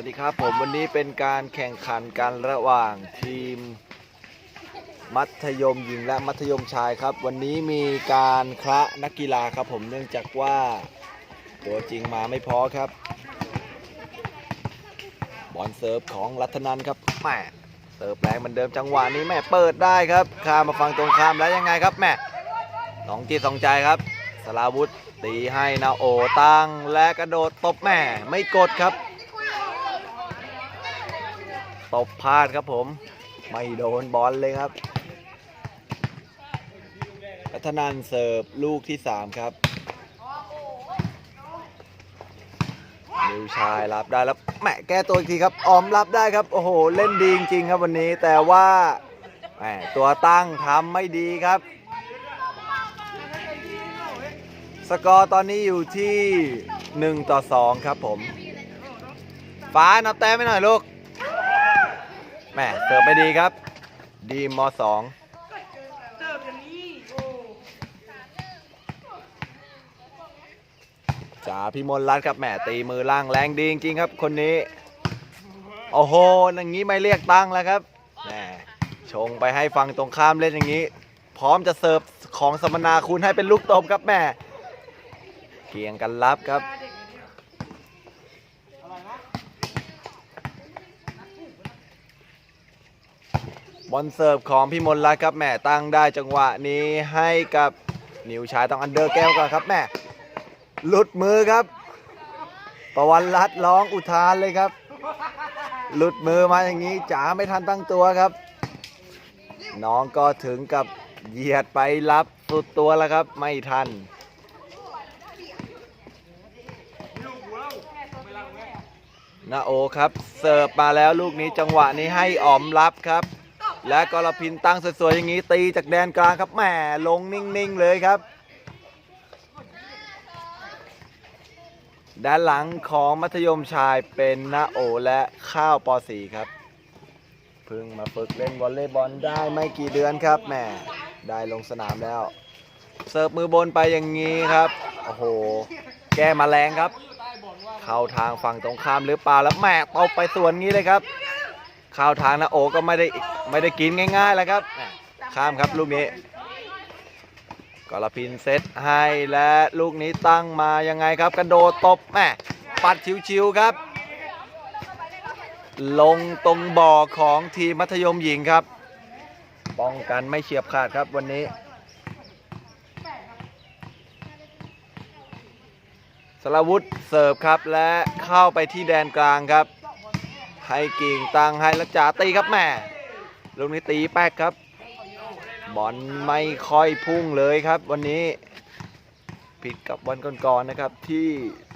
วัสดีครับผมวันนี้เป็นการแข่งขันกันระหว่างทีมมัธยมหญิงและมัธยมชายครับ วันนี้มีการคละนักกีฬาครับผมเนื่องจากว่าตัวจริงมาไม่พอครับบอลเซิร์ฟของรัตนันครับแม่เสิร์ฟแรงเหมือนเดิมจังหวะนี้แม่เปิดได้ครับข้ามมาฟังตรงข้ามแล้วยังไงครับแม่สองจีสองใจครับสลาวุธตีให้นาโอตั้งและกระโดดตบแม่ไม่กดครับ ตบพลาดครับผม ไม่โดนบอลเลยครับพัฒนันเสิร์ฟลูกที่ 3 ครับนิวชายรับได้แล้วแหมแก้ตัวอีกทีครับออมรับได้ครับ โอ้โห เล่นดีจริงครับวันนี้แต่ว่าแหมตัวตั้งทำไม่ดีครับ สกอร์ตอนนี้อยู่ที่ 1 ต่อ 2 ครับผม ฟ้านับแต้มไปหน่อยลูก แม่เสิร์ฟไม่ดีครับ ดีมสองจ่าพิมลรัตน์ครับแม่ตีมือล่างแรงดีจริงๆครับ คนนี้ โอ้โหอย่างนี้ไม่เรียกตั้งแล้วครับแม่ชงไปให้ฟังตรงข้ามเล่นอย่างนี้ พร้อมจะเสิร์ฟของสมนาคุณให้เป็นลูกตบครับแม่เกียงกันรับครับ บอลเสิร์ฟของพี่มนรัตครับแม่ตั้งได้จังหวะนี้ให้กับนิวชายต้องอันเดอร์แก้วก่อนครับแม่หลุดมือครับ ประวันรัตร้องอุทานเลยครับ หลุดมือมาอย่างนี้จ๋าไม่ทันตั้งตัวครับ น้องก็ถึงกับเหยียดไปรับสุดตัวแล้วครับ ไม่ทันนาโอครับ เสิร์ฟมาแล้วลูกนี้จังหวะนี้ให้อ๋อมรับครับ และกรพินตั้งสวยๆอย่างนี้ตีจากแดนกลางครับแหมลงนิ่งๆเลยครับด้านหลังของมัธยมชายเป็นนาโอและข้าวป .4 ครับเพิ่งมาฝึกเล่นวอลเลย์บอลได้ไม่กี่เดือนครับแหมได้ลงสนามแล้ว เสิร์ฟมือบนไปอย่างนี้ครับโอ้โห แก้มาแรงครับ เข้าทางฝั่งตรงข้ามหรือเปล่าแล้วแหม่ตบไปส่วนนี้เลยครับ เข้าทางนะโอก็ไม่ได้ไม่ได้กินง่ายๆแล้วครับ ข้ามครับลูกนี้กรพินเซตให้และลูกนี้ตั้งมายังไงครับกระโดดตบแม่ปัดชิวๆครับ ลงตรงบ่อของทีมมัธยมหญิงครับ ป้องกันไม่เฉียบขาดครับวันนี้สรวุธเสิร์ฟครับและเข้าไปที่แดนกลางครับ ให้กิ่งตังให้แล้วจ่าตีครับแม่ลูกนี้ตีแป๊กครับ บอลไม่ค่อยพุ่งเลยครับวันนี้ ผิดกับวันก่อนๆนะครับ ที่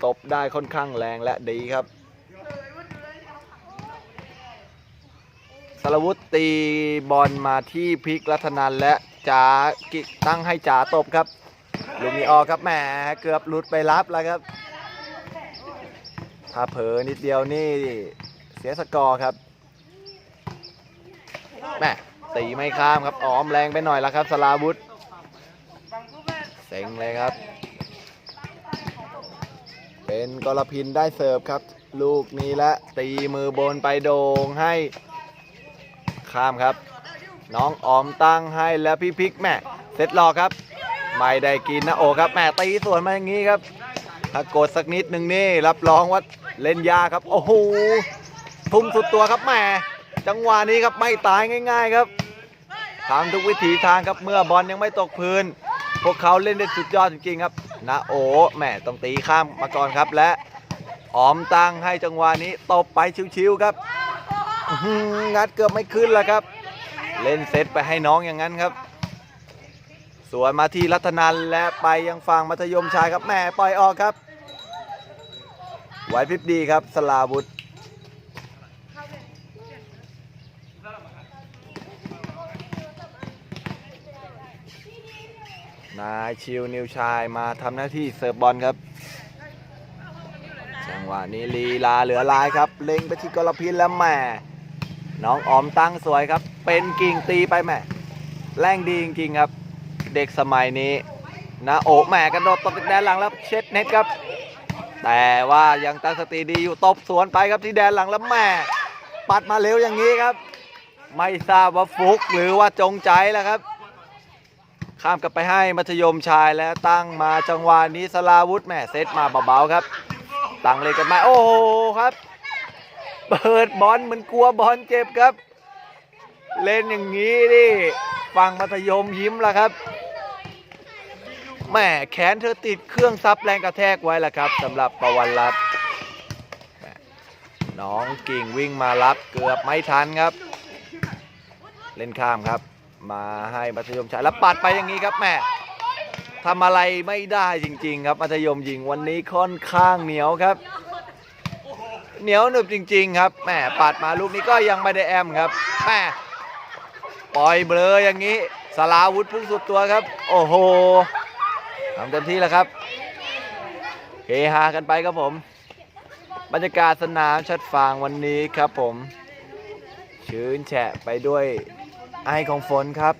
ตบได้ค่อนข้างแรงและดีครับสารวุธตีบอลมาที่พลิกรัตนันและจ่ากิตั้งให้จ่าตบครับลูกนี้ออกครับแหมเกือบหลุดไปรับแล้วครับ ถ้าเผลอนิดเดียวนี่ เสียสกอร์ครับแหมตีไม่ข้ามครับอ้อมแรงไปหน่อยแล้วครับสลาวุธเซ็งเลยครับ เป็นกรพินได้เสิร์ฟครับ ลูกนี้และตีมือบนไปโด่งให้ข้ามครับ น้องออมตั้งให้แล้วพี่พิกแม่เสร็จรอครับ ไม่ได้กินนะโอครับแม่ตีสวนมาอย่างนี้ครับถ้ากดสักนิดหนึ่งนี่รับรองว่าเล่นยากครับ โอ้โห ทุ่มสุดตัวครับแม่จังหวะนี้ครับไม่ตายง่าย ๆครับทำทุกวิถีทางครับเมื่อบอลยังไม่ตกพื้น พวกเขาเล่นได้สุดยอดจริงๆครับนะโอแม่ต้องตีข้ามมาก่อนครับและออมตังให้จังหวะนี้ตบไปชิวๆครับงัดเกือบไม่ขึ้นแล้วครับ เล่นเซตไปให้น้องอย่างนั้นครับสวนมาที่รัตนันและไปยังฝั่งมัธยมชายครับแม่ปล่อยออกครับไหวพริบดีครับสลาวุธ นายชิวนิวชายมาทำหน้าที่เสิร์ฟบอลครับ จังหวะนี้ลีลาเหลือลายครับ เล็งไปที่กรพินแล้วแหม่น้องออมตั้งสวยครับ เป็นกิ่งตีไปแหม่แรงดีจริงๆครับ เด็กสมัยนี้นะโอ้แหม่กระโดดตบจากแดนหลังแล้วเช็ดเน็ตครับ แต่ว่ายังตั้งสติดีอยู่ตบสวนไปครับที่แดนหลังแล้วแม่ปัดมาเร็วอย่างนี้ครับ ไม่ทราบว่าฟุกหรือว่าจงใจแล้วครับ ข้ามกลับไปให้มัธยมชายแล้วตั้งมาจังหวะนี้สลาวุธแม่เซตมาเบาๆครับ ตั้งเลยกันมาโอ้โหครับ เปิดบอลเหมันกลัวบอลเจ็บครับ เล่นอย่างนี้ดิฟังมัธยมยิ้มแล้วครับแม่แขนเธอติดเครื่องซับแรงกระแทกไว้แล้วครับสำหรับประวันรัตน้องกิ่งวิ่งมารับเกือบไม่ทันครับ เล่นข้ามครับ มาให้มัธยมชายแล้วปัดไปอย่างนี้ครับแม่ทำอะไรไม่ได้จริง ๆ ครับมัธยมหญิงวันนี้ค่อนข้างเหนียวครับ เหนียวหนึบจริง ๆ ครับแม่ปัดมาลูกนี้ก็ยังไม่ได้แอมครับแม่ปล่อยเบลออย่างนี้สลาวุธพุ่งสุดตัวครับ โอ้โหทำเต็มที่แล้วครับเฮฮากันไปครับผม บรรยากาศสนามชัดฟางวันนี้ครับผม ชื้นแฉะไปด้วย ไอของฝนครับ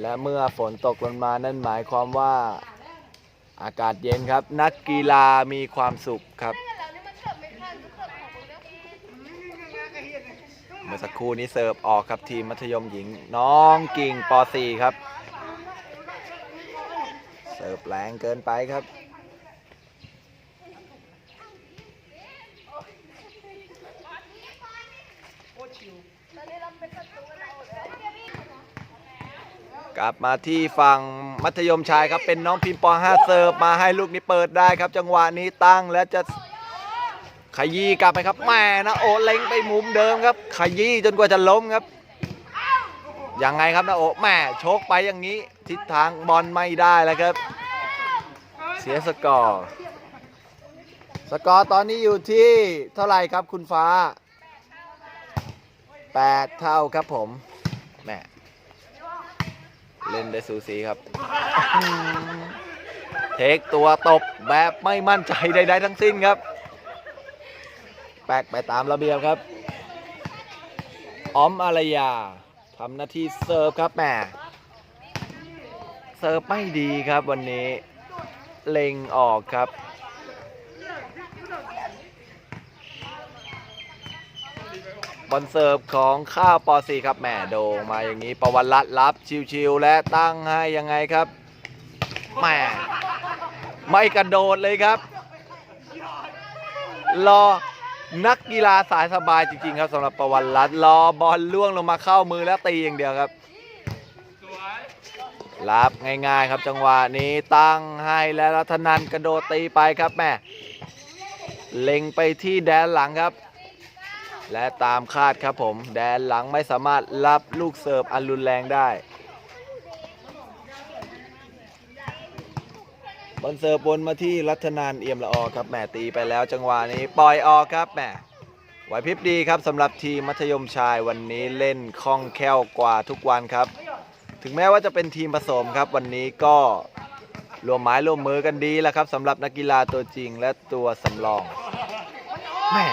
และเมื่อฝนตกลงมานั่นหมายความว่าอากาศเย็นครับ นักกีฬามีความสุขครับ เมื่อสักครู่นี้เสิร์ฟออกครับทีมมัธยมหญิง น้องกิ่งป .4 ครับ เสิร์ฟแรงเกินไปครับ กลับมาที่ฝั่งมัธยมชายครับเป็นน้องพิมพ์ป .5 เสิร์ฟมาให้ลูกนี้เปิดได้ครับ จังหวะนี้ตั้งแล้วจะขยี้กลับไปครับแม่นะโอเล็งไปมุมเดิมครับ ขยี้จนกว่าจะล้มครับยังไงครับนะโอแม่โชกไปอย่างนี้ ทิศทางบอลไม่ได้แล้วครับ เสียสกอร์สกอร์ตอนนี้อยู่ที่เท่าไหร่ครับคุณฟ้า 8 เท่าครับผมแม่ เล่นได้สูสีครับ เทคตัวตบแบบไม่มั่นใจใดๆทั้งสิ้นครับ แปลกไปตามระเบียบครับออมอารยาทำหน้าที่เสิร์ฟครับแหมเสิร์ฟไม่ดีครับวันนี้ เล็งออกครับ บอลเสิร์ฟของข้าวปอสีครับแหมโด่งมาอย่างนี้ประวัติรัตน์รับชิวๆและตั้งให้ยังไงครับแหมไม่กระโดดเลยครับ รอนักกีฬาสายสบายจริงๆ ครับสำหรับประวัติรัตน์รอบอลล่วงลงมาเข้ามือแล้วตีอย่างเดียวครับรับง่ายๆครับจังหวะนี้ตั้งให้และรัตนันกระโดดตีไปครับแม่เล็งไปที่แดนหลังครับ และตามคาดครับผม แดนหลังไม่สามารถรับลูกเสิร์ฟอันรุนแรงได้บอลเสิร์ฟบนมาที่รัตนานเอี่ยมละออครับแหมตีไปแล้วจังหวะนี้ปล่อยออกครับแหมไหวพริบดีครับสำหรับทีมมัธยมชายวันนี้เล่นคล่องแคล่วกว่าทุกวันครับ ถึงแม้ว่าจะเป็นทีมผสมครับ วันนี้ก็รวมไม้รวมมือกันดีแล้วครับสำหรับนักกีฬาตัวจริงและตัวสำรองแหม่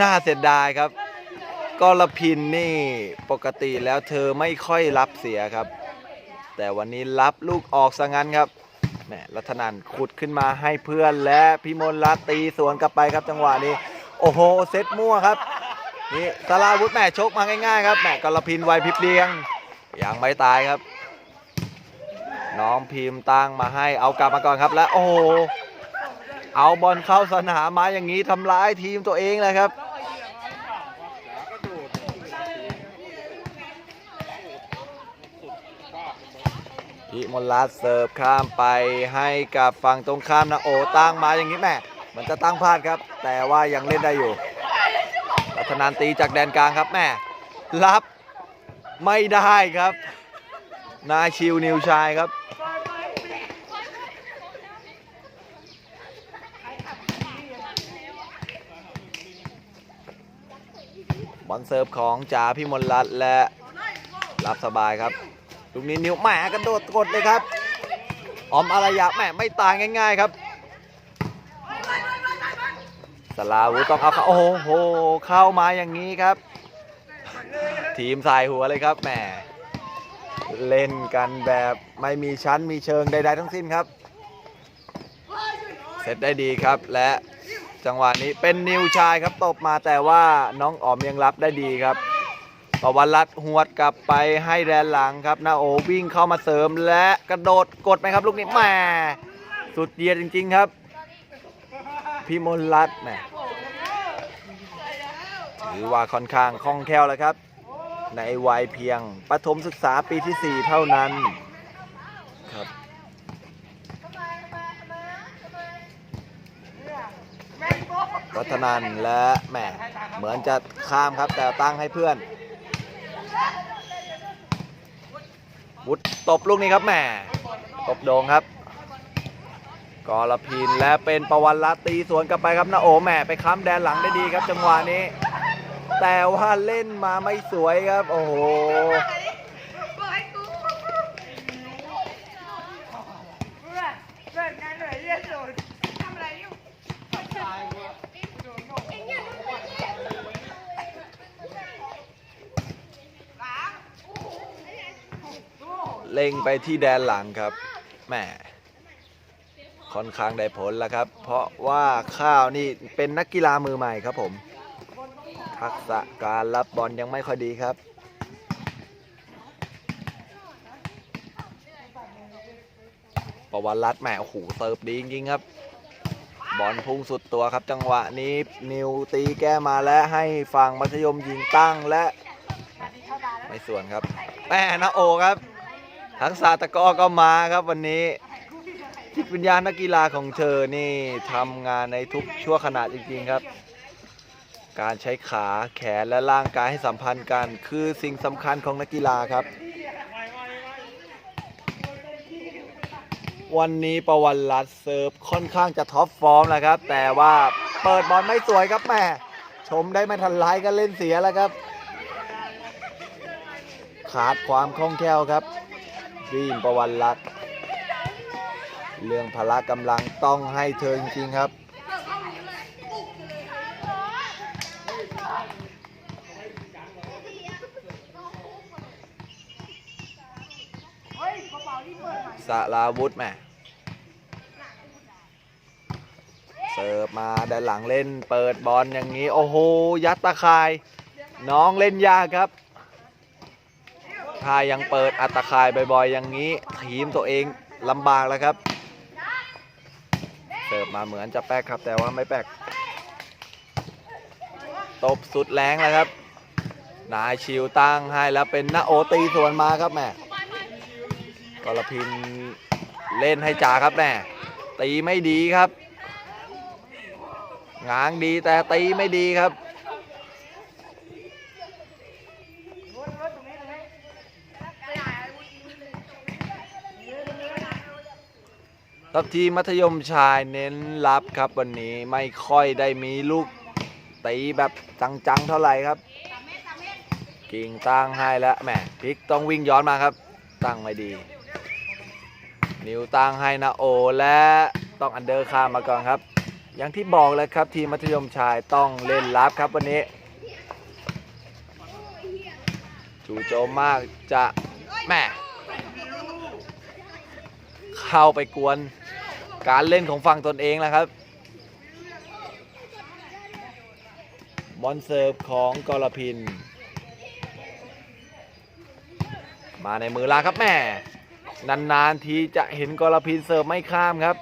น่าเสียดายครับกรพินนี่ปกติแล้วเธอไม่ค่อยรับเสียครับ แต่วันนี้รับลูกออกซะงั้นครับแหมรัตนันขุดขึ้นมาให้เพื่อนและพิมลรัตตีสวนกลับไปครับจังหวะนี้ โอ้โหเซตมั่วครับนี่สลาวุธแหม่ชกมาง่ายๆครับแหม่กรพินไวพริบเดียงยังไม่ตายครับ น้องพิมพ์ตั้งมาให้เอากลับมาก่อนครับและโอ้โห เอาบอลเข้าสนามมาอย่างนี้ทำร้ายทีมตัวเองเลยครับ พิมลรัตน์เสิร์ฟข้ามไปให้กับฝั่งตรงข้ามนะโอตั้งมาอย่างนี้แม่มันจะตั้งพลาดครับ แต่ว่ายังเล่นได้อยู่รัตนานตีจากแดนกลางครับแม่รับไม่ได้ครับ นาชิวนิวชายครับ อลเซิร์ฟของจ่าพิมลรัตน์และรับสบายครับลูกนี้นิ้วแหมกระโดดกดเลยครับ ออมอารยะแหมไม่ตายง่าย ๆครับสลาวุต้องเอาเข้าโอ้โหเข้ามาอย่างนี้ครับ ทีมสายหัวเลยครับแหมเล่นกันแบบไม่มีชั้นมีเชิงใดๆทั้งสิ้นครับเซตได้ดีครับและ จังหวะนี้เป็นนิวชายครับตบมาแต่ว่าน้องอ๋อมยังรับได้ดีครับปวันรัตหวดกลับไปให้แดนหลังครับนาโอวิ่งเข้ามาเสริมและกระโดดกดไหมครับ ลูกนี้แหมสุดเยียดจริง ๆครับ พี่มนรัตน์แหมถือว่าค่อนข้างคล่องแคล่วแล้วครับ ในวัยเพียงประถมศึกษาปีที่ 4 เท่านั้นครับ วัฒนันและแหมเหมือนจะข้ามครับ แต่ตั้งให้เพื่อน วุฒตบลูกนี้ครับแหมตบโด่งครับกรพินและเป็นประวันรัตน์ตีสวนกลับไปครับนาโอแหมไปค้ำแดนหลังได้ดีครับจังหวะนี้ แต่ว่าเล่นมาไม่สวยครับ โอ้โห บอกให้กูเพื่อนเพื่อนงานเหนื่อยเรียนสูตรทำอะไรอยู่ เล็งไปที่แดนหลังครับแหมค่อนข้างได้ผลแล้วครับ เพราะว่าข้าวนี่เป็นนักกีฬามือใหม่ครับผมทักษะการรับบอลยังไม่ค่อยดีครับ ประวันรัตน์แหมโอ้โหเสิร์ฟดีจริงๆครับ บอลพุ่งสุดตัวครับจังหวะนี้นิวตีแก้มาและให้ฝั่งมัธยมยิงตั้งและ ไม่ส่วนครับแม่นะโอครับ ทักษะตะก้อก็มาครับวันนี้ จิตวิญญาณนักกีฬาของเธอนี่ทำงานในทุกชั่วขณะจริงๆครับ การใช้ขาแขนและร่างกายให้สัมพันธ์กัน คือสิ่งสำคัญของนักกีฬาครับ วันนี้ประวันรัตน์เซิร์ฟค่อนข้างจะท็อปฟอร์มแล้วครับ แต่ว่าเปิดบอลไม่สวยครับแม่ชมได้ไม่ทันไรก็เล่นเสียแล้วครับ ขาดความคล่องแคล่วครับ บีมประวันรัตน์เรื่องพละกำลังต้องให้เธอจริงๆครับเฮ้ยกระเป๋าที่เปิดสราวุธแม่เสิร์ฟมาด้านหลังเล่นเปิดบอลอย่างนี้ โอ้โห ยัดตะข่าย น้องเล่นยากครับ ถ้ายังเปิดอัตะข่ายบ่อยๆ อย่างนี้ ทีมตัวเองลำบากแล้วครับเสิร์ฟมาเหมือนจะแป๊กครับ แต่ว่าไม่แป๊กตบสุดแรงแล้วครับ นายชิวตั้งให้แล้วเป็นนาโอตีสวนมาครับแม่กรพินเล่นให้จ่าครับแม่ตีไม่ดีครับง้างดีแต่ตีไม่ดีครับ ทัพทีมมัธยมชายเน้นรับครับวันนี้ไม่ค่อยได้มีลูกตีแบบจังๆเท่าไหร่ครับ กิ่งตั้งให้แล้วแหมพลิกต้องวิ่งย้อนมาครับ ตั้งไม่ดี นิวตั้งให้นาโอและต้องอันเดอร์ข้ามมาก่อนครับ อย่างที่บอกเลยครับทีมมัธยมชายต้องเล่นรับครับวันนี้ จูโจมมากจะแม่ เข้าไปกวนการเล่นของฝั่งตนเองแล้วครับ บอลเซิร์ฟของกรพิน มาในมือลาครับแม่ นาน ๆ ทีจะเห็นกรพินเสิร์ฟไม่ข้ามครับ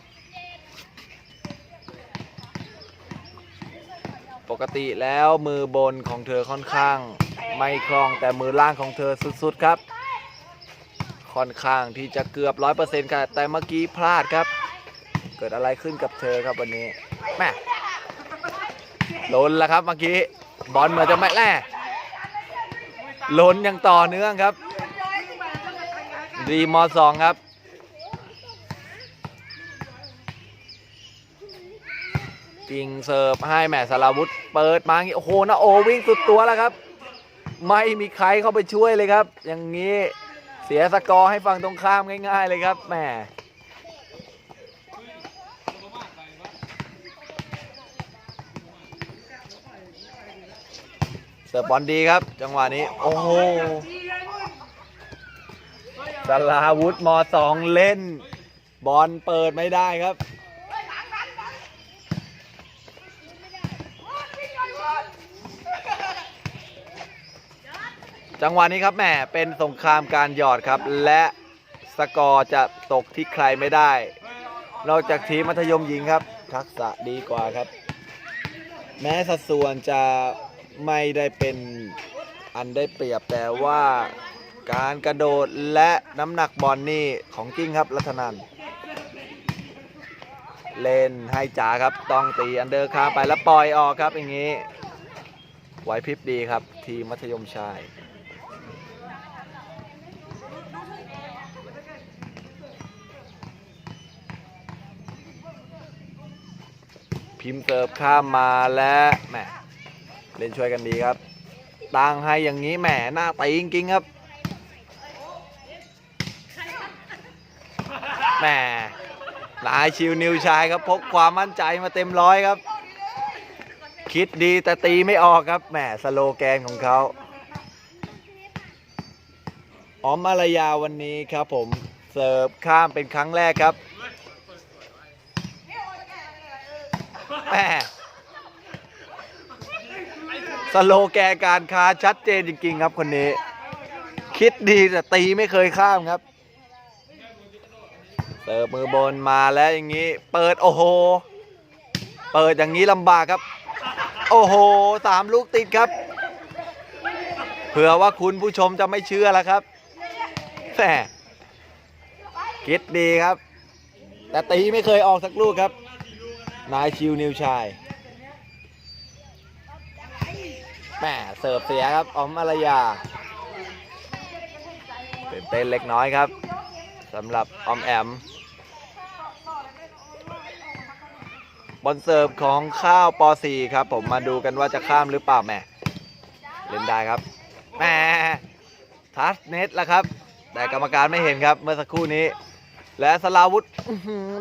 ปกติแล้วมือบนของเธอค่อนข้าง ไม่คล่องแต่มือล่างของเธอสุด ๆ ครับ ค่อนข้างที่จะเกือบร้อยเปอร์เซ็นต์ครับแต่เมื่อกี้พลาดครับ เกิดอะไรขึ้นกับเธอครับวันนี้แม่ล้นแล้วครับเมื่อกี้บอลเหมือนจะไม่แล่ล้นยังต่อเนื่องครับ ดีมสองครับกิ่งเสิร์ฟให้แหม่สารวุธเปิดมาอย่างงี้โอ้โหนะโอวิ่งสุดตัวแล้วครับ ไม่มีใครเข้าไปช่วยเลยครับ อย่างนี้ สียสกอร์ให้ฝั่งตรงข้ามง่ายๆเลยครับแหมเสิร์ฟบอลดีครับ จังหวะนี้ โอ้โหสลาวุธมสองเล่น บอลเปิดไม่ได้ครับ จังหวะนี้ครับแหมเป็นสงครามการหยอดครับ และสกอร์จะตกที่ใครไม่ได้นอกจากทีมมัธยมหญิงครับ ทักษะดีกว่าครับ แม้สัดส่วนจะไม่ได้เป็นอันได้เปรียบแต่ว่าการกระโดดและน้ำหนักบอลนี่ของจริงครับรัตนันเล่นให้จ๋าครับต้องตีอันเดอร์คาไปแล้วปล่อยออกครับอย่างนี้ไหวพริบดีครับ ทีมมัธยมชาย พิมพ์เสิร์ฟข้ามมาและแหมเล่นช่วยกันดีครับตั้งให้อย่างนี้แหมหน้าตีจริงๆครับแหมนายชิวนิวชายครับพกความมั่นใจมาเต็มร้อยครับ คิดดีแต่ตีไม่ออกครับแหมสโลแกนของเขาออมอารยาวันนี้ครับผมเสิร์ฟข้ามเป็นครั้งแรกครับ แม่สโลแกนการค้าชัดเจนจริงๆครับคนนี้ คิดดีแต่ตีไม่เคยข้ามครับเติบมือบนมาแล้วอย่างนี้ เปิดโอ้โห เปิดอย่างนี้ลำบากครับ โอ้โหสามลูกติดครับ เผื่อว่าคุณผู้ชมจะไม่เชื่อแล้วครับแหมคิดดีครับ แต่ตีไม่เคยออกสักลูกครับ นายชิวนิวชายแหม่เสิร์ฟเสียครับออมอารยาตื่นเต้นเล็กน้อยครับสำหรับออมแอมบอลเสิร์ฟของข้าวป .4 ครับ ผมมาดูกันว่าจะข้ามหรือเปล่าแหม่เล่นได้ครับแหม่ทัสเน็ตแล้วครับ แต่กรรมการไม่เห็นครับเมื่อสักครู่นี้ และสลาวุธ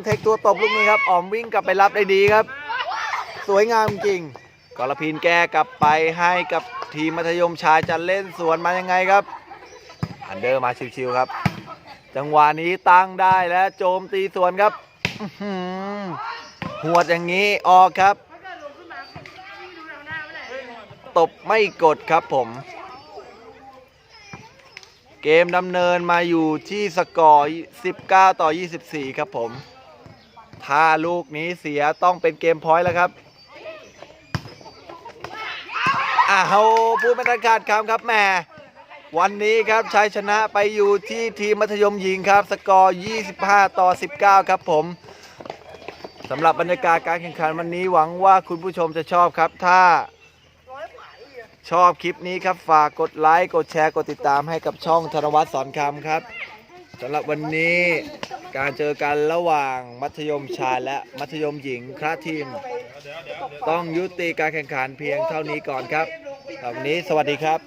เทคตัวตบลูกนี้ครับออมวิ่งกลับไปรับได้ดีครับ สวยงามจริงกรพินแก้กลับไปให้กับทีมมัธยมชายจะเล่นสวนมายังไงครับอันเดอร์มาชิวๆครับ จังหวะนี้ตั้งได้และโจมตีสวนครับหือหวดอย่างนี้ออกครับ ตบไม่กดครับผม เกมดำเนินมาอยู่ที่สกอร์ 19 ต่อ 24 ครับผม ถ้าลูกนี้เสียต้องเป็นเกมพอยต์แล้วครับอ้าวพูดไม่ทันขาดคำครับแหม่วันนี้ครับชัยชนะไปอยู่ที่ทีมมัธยมหญิงครับ สกอร์ 25 ต่อ 19 ครับผมสำหรับบรรยากาศการแข่งขันวันนี้หวังว่าคุณผู้ชมจะชอบครับ ถ้า ชอบคลิปนี้ครับฝากกดไลค์กดแชร์กดติดตามให้กับช่องธนวัฒน์สอนคำครับสำหรับวันนี้การเจอกันระหว่างมัธยมชายและมัธยมหญิงคราทีม ต้องยุติการแข่งขันเพียงเท่านี้ก่อนครับวันนี้สวัสดีครับ